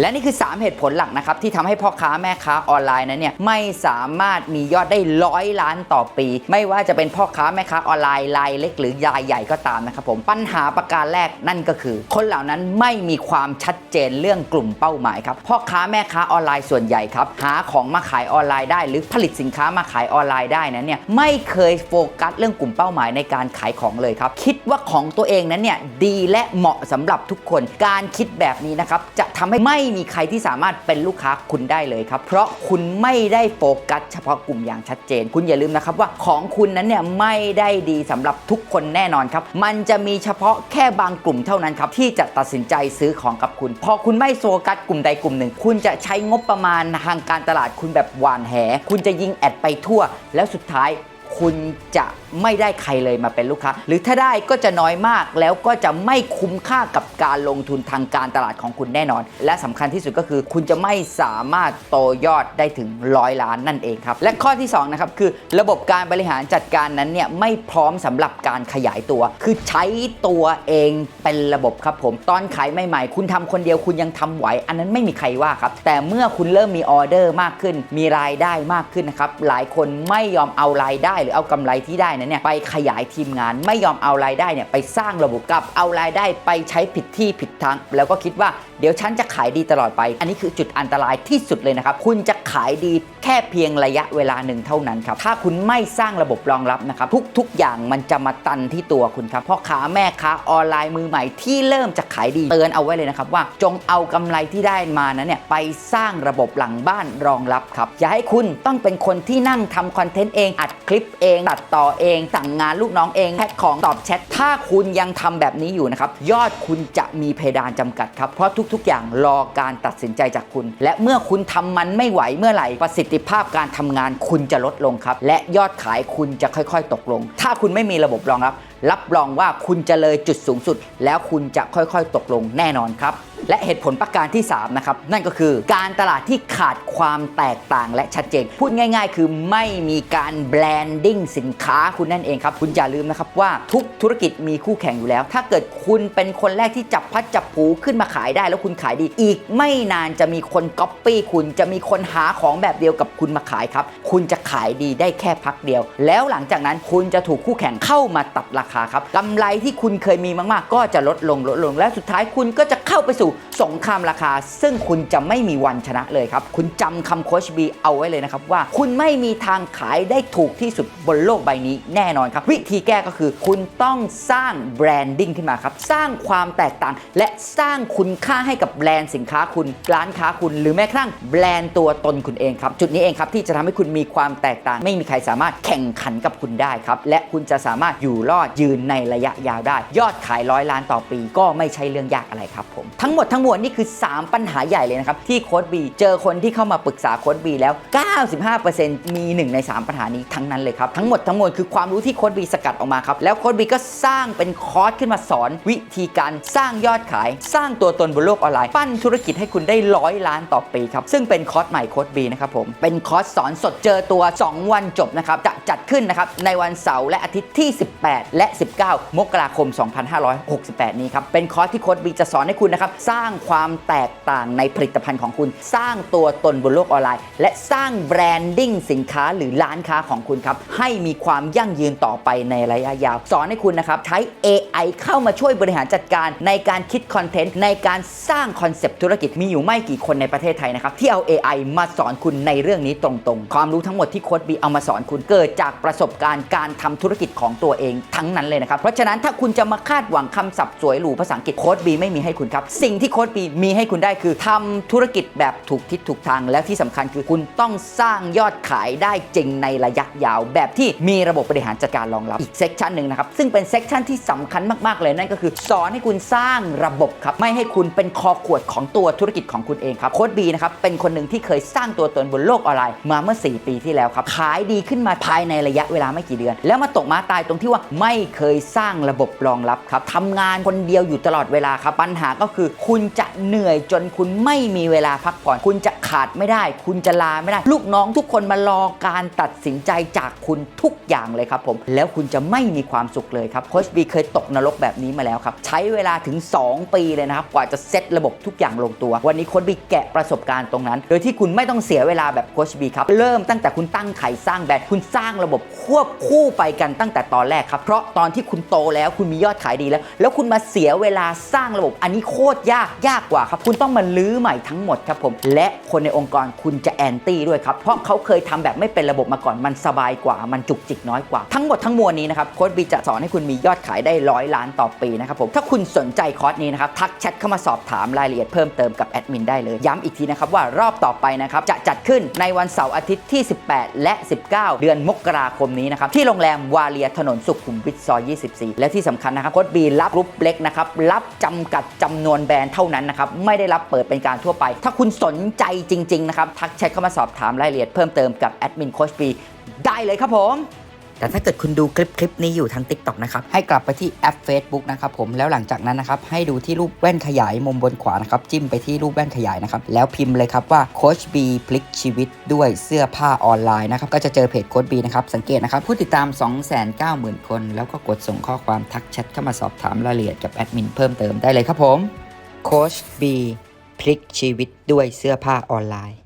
และนี่คือ 3 เหตุผลหลักนะครับที่ทำให้พ่อค้าแม่ค้าออนไลน์นั้นเนี่ยไม่สามารถมียอดได้ร้อยล้านต่อปี ไม่ว่าจะเป็นพ่อค้าแม่ค้าออนไลน์รายเล็กหรือรายใหญ่ก็ตามนะครับผมปัญหาประการแรกนั่นก็คือ คนเหล่านั้นไม่มีความชัดเจนเรื่องกลุ่มเป้าหมายครับพ่อค้าแม่ค้าออนไลน์ส่วนใหญ่ครับหาของมาขายออนไลน์ได้ หรือผลิตสินค้ามาขายออนไลน์ได้นั้นเนี่ยไม่เคยโฟกัสเรื่องกลุ่มเป้าหมายในการขายของเลยครับคิดว่าของตัวเองนั้นเนี่ยดีและเหมาะสำหรับทุกคนการคิดแบบนี้นะครับจะ ทำให้ไม่มีใครที่สามารถเป็นลูกค้าคุณได้เลยครับ เพราะคุณไม่ได้โฟกัสเฉพาะกลุ่มอย่างชัดเจน คุณอย่าลืมนะครับว่าของคุณนั้นเนี่ยไม่ได้ดีสำหรับทุกคนแน่นอนครับ มันจะมีเฉพาะแค่บางกลุ่มเท่านั้นครับที่จะตัดสินใจซื้อของกับคุณ พอคุณไม่โฟกัสกลุ่มใดกลุ่มหนึ่ง คุณจะใช้งบประมาณทางการตลาดคุณแบบหวานแห คุณจะยิงแอดไปทั่ว แล้วสุดท้าย คุณจะไม่ได้ใครเลยมาเป็นลูกค้า หรือถ้าได้ก็จะน้อยมากแล้วก็จะไม่คุ้มค่ากับการลงทุนทางการตลาดของคุณแน่นอน และสำคัญที่สุดก็คือ คุณจะไม่สามารถโตยอดได้ถึงร้อยล้านนั่นเองครับ และข้อที่2นะครับคือระบบการบริหารจัดการนั้นเนี่ยไม่พร้อมสำหรับการขยายตัว คือใช้ตัวเองเป็นระบบครับผมตอนขายใหม่ๆ คุณทำคนเดียวคุณยังทำไหว อันนั้นไม่มีใครว่าครับ แต่เมื่อคุณเริ่มมีออเดอร์มากขึ้น มีรายได้มากขึ้นนะครับหลายคนไม่ยอมเอารายได้รือเอากำไรที่ได้นั้นเนี่ยไปขยายทีมงาน ไม่ยอมเอารายได้เนี่ยไปสร้างระบบกลับเอารายได้ไปใช้ผิดที่ผิดทาง แล้วก็คิดว่าเดี๋ยวฉันจะขายดีตลอดไป อันนี้คือจุดอันตรายที่สุดเลยนะครับ คุณจะขายดี แค่เพียงระยะเวลาหนึ่งเท่านั้นครับ ถ้าคุณไม่สร้างระบบรองรับนะครับทุกๆอย่างมันจะมาตันที่ตัวคุณครับพ่อค้าแม่ค้าออนไลน์มือใหม่ที่เริ่มจะขายดีเตือนเอาไว้เลยนะครับว่าจงเอากำไรที่ได้มานั้นเนี่ยไปสร้างระบบหลังบ้านรองรับครับอย่าให้คุณต้องเป็นคนที่นั่งทำคอนเทนต์เองอัดคลิปเองตัดต่อเอง สั่งงานลูกน้องเองแพ็คของตอบแชทถ้าคุณยังทำแบบนี้อยู่นะครับยอดคุณจะมีเพดานจำกัดครับเพราะทุกๆ อย่างรอการตัดสินใจจากคุณ และเมื่อคุณทำมันไม่ไหวเมื่อไหร่ประสิทธิภาพการทำงานคุณจะลดลงครับ และยอดขายคุณจะค่อยๆ ตกลง ถ้าคุณไม่มีระบบรองรับ รับรองว่าคุณจะเลยจุดสูงสุด แล้วคุณจะค่อยๆ ตกลงแน่นอนครับ และเหตุผลประการที่3นะครับนั่นก็คือการตลาดที่ขาดความแตกต่างและชัดเจน พูดง่ายๆ คือไม่มีการแบรนดิ้งสินค้าคุณนั่นเองครับ คุณอย่าลืมนะครับว่าทุกธุรกิจมีคู่แข่งอยู่แล้ว ถ้าเกิดคุณเป็นคนแรกที่จับพัดจับผูขึ้นมาขายได้แล้วคุณขายดี อีกไม่นานจะมีคนก๊อปปี้คุณจะมีคนหาของแบบเดียวกับคุณมาขายครับ คุณจะขายดีได้แค่พักเดียว แล้วหลังจากนั้นคุณจะถูกคู่แข่งเข้ามาตัดราคาครับกำไรที่คุณเคยมีมากๆ ก็จะลดลงลดลง และสุดท้ายคุณก็จะ เข้าไปสู่สงครามราคา ซึ่งคุณจะไม่มีวันชนะเลยครับ คุณจำคำโคชบีเอาไว้เลยนะครับว่า คุณไม่มีทางขายได้ถูกที่สุดบนโลกใบนี้แน่นอนครับ วิธีแก้ก็คือ คุณต้องสร้างแบรนดิ้งขึ้นมาครับ สร้างความแตกต่าง และสร้างคุณค่าให้กับแบรนด์สินค้าคุณ ร้านค้าคุณ หรือแม้กระทั่งแบรนด์ตัวตนคุณเองครับ จุดนี้เองครับที่จะทำให้คุณมีความแตกต่าง ไม่มีใครสามารถแข่งขันกับคุณได้ครับและคุณจะสามารถอยู่รอดยืนในระยะยาวได้ ยอดขายร้อยล้านต่อปีก็ไม่ใช่เรื่องยากอะไรครับผม ทั้งหมดทั้งมวลนี่คือ 3 ปัญหาใหญ่เลยนะครับ ที่โค้ดบีเจอคนที่เข้ามาปรึกษาโค้ดบีแล้ว 95%มี 1 ใน 3 ปัญหานี้ทั้งนั้นเลยครับ ทั้งหมดทั้งมวลคือความรู้ที่โค้ดบีสกัดออกมาครับแล้วโค้ดบีก็สร้างเป็นคอร์สขึ้นมาสอน วิธีการสร้างยอดขาย สร้างตัวตนบนโลกออนไลน์ปั้นธุรกิจให้คุณได้ร้อยล้านต่อปีครับซึ่งเป็นคอร์สใหม่โค้ดบีนะครับผมเป็นคอร์สสอนสดเจอตัว 2 วันจบนะครับจะจัดขึ้นนะครับในวันเสาร์และอาทิตย์ที่ 18 และ 19 มกราคม 2568 นี้ครับเป็นคอร์สที่โค้ดบีจะสอนให้คุณนะครับ สร้างความแตกต่างในผลิตภัณฑ์ของคุณ สร้างตัวตนบนโลกออนไลน์ และสร้างแบรนดิ้งสินค้าหรือร้านค้าของคุณครับ ให้มีความยั่งยืนต่อไปในระยะยาว สอนให้คุณนะครับ ใช้ AI เข้ามาช่วยบริหารจัดการในการคิดคอนเทนต์ในการสร้างคอนเซปต์ธุรกิจมีอยู่ไม่กี่คนในประเทศไทยนะครับที่เอา AI มาสอนคุณในเรื่องนี้ตรงๆ ความรู้ทั้งหมดที่โค้ดบีเอามาสอนคุณเกิดจากประสบการณ์การทำธุรกิจของตัวเองทั้งนั้นเลยนะครับเพราะฉะนั้นถ้าคุณจะมาคาดหวังคำศัพท์สวยหรูภาษาอังกฤษโค้ดบีไม่มีให้คุณครับ สิ่งที่โค้ดบีมีให้คุณได้คือทำธุรกิจแบบถูกทิศถูกทาง แล้วที่สำคัญคือคุณต้องสร้างยอดขายได้จริงในระยะยาว แบบที่มีระบบบริหารจัดการรองรับอีกเซกชันหนึ่งนะครับซึ่งเป็นเซกชันที่สำคัญมากๆเลยนั่นก็คือ สอนให้คุณสร้างระบบครับไม่ให้คุณเป็นคอขวดของตัวธุรกิจของคุณเองครับโค้ดบีนะครับเป็นคนหนึ่งที่เคยสร้างตัวตนบนโลกออนไลน์ มาเมื่อ 4 ปีที่แล้วครับขายดีขึ้นมาภายในระยะเวลาไม่กี่เดือน แล้วมาตกมาตายตรงที่ว่าไม่เคยสร้างระบบรองรับครับทำงานคนเดียวอยู่ตลอดเวลาครับปัญหาก็คือ คุณจะเหนื่อยจนคุณไม่มีเวลาพักผ่อน คุณจะขาดไม่ได้ คุณจะลาไม่ได้ ลูกน้องทุกคนมารอการตัดสินใจจากคุณทุกอย่างเลยครับผม แล้วคุณจะไม่มีความสุขเลยครับโคชบีเคยตกนรกแบบนี้มาแล้วครับ ใช้เวลาถึง 2 ปีเลยนะครับ กว่าจะเซตระบบทุกอย่างลงตัว วันนี้โคชบีแกะประสบการณ์ตรงนั้น โดยที่คุณไม่ต้องเสียเวลาแบบโคชบีครับ เริ่มตั้งแต่คุณตั้งไข่สร้างแบรนด์คุณสร้างระบบควบคู่ไปกันตั้งแต่ตอนแรกครับ เพราะตอนที่คุณโตแล้วคุณมียอดขายดีแล้ว แล้วคุณมาเสียเวลาสร้างระบบอันนี้โคตรยากยากกว่าครับ คุณต้องมาลื้อใหม่ทั้งหมดครับผม และคนในองค์กรคุณจะแอนตี้ด้วยครับ เพราะเขาเคยทำแบบไม่เป็นระบบมาก่อนมันสบายกว่า มันจุกจิกน้อยกว่า ทั้งหมดทั้งมวลนี้นะครับโค้ดบีจะสอนให้คุณมียอดขายได้ร้อยล้านต่อปีนะครับผมถ้าคุณสนใจคอร์สนี้นะครับทักแชทเข้ามาสอบถามรายละเอียดเพิ่มเติมกับแอดมินได้เลยย้ำอีกทีนะครับว่ารอบต่อไปนะครับจะจัดขึ้นในวันเสาร์อาทิตย์ที่ 18 และ 19 เดือนมกราคมนี้นะครับที่โรงแรมวาเลียถนนสุขุมวิทซอย 24 และที่สำคัญนะครับโค้ดบีรับกรุ๊ปเล็กนะครับรับจำกัดจำนวนแบรนด์เท่านั้นนะครับไม่ได้รับเปิดเป็นการทั่วไป ถ้าคุณสนใจจริง ๆ นะครับ ทักแชทเข้ามาสอบถามรายละเอียดเพิ่มเติมกับแอดมินโคชบีได้เลยครับผม แต่ถ้าเกิดคุณดูคลิปคลิปนี้อยู่ทาง TikTok นะครับ ให้กลับไปที่แอป Facebook นะครับผมแล้วหลังจากนั้นนะครับ ให้ดูที่รูปแว่นขยายมุมบนขวานะครับ จิ้มไปที่รูปแว่นขยายนะครับ แล้วพิมพ์เลยครับว่าโคชบีพลิกชีวิตด้วยเสื้อผ้าออนไลน์นะครับ ก็จะเจอเพจโค้ชบีนะครับ สังเกตนะครับ ผู้ติดตาม 290,000 คน แล้วก็กดส่งข้อความทักแชทเข้ามาสอบถามรายละเอียดกับแอดมินเพิ่มเติมได้เลยครับผมโคชบีพลิกชีวิตด้วยเสื้อผ้าออนไลน์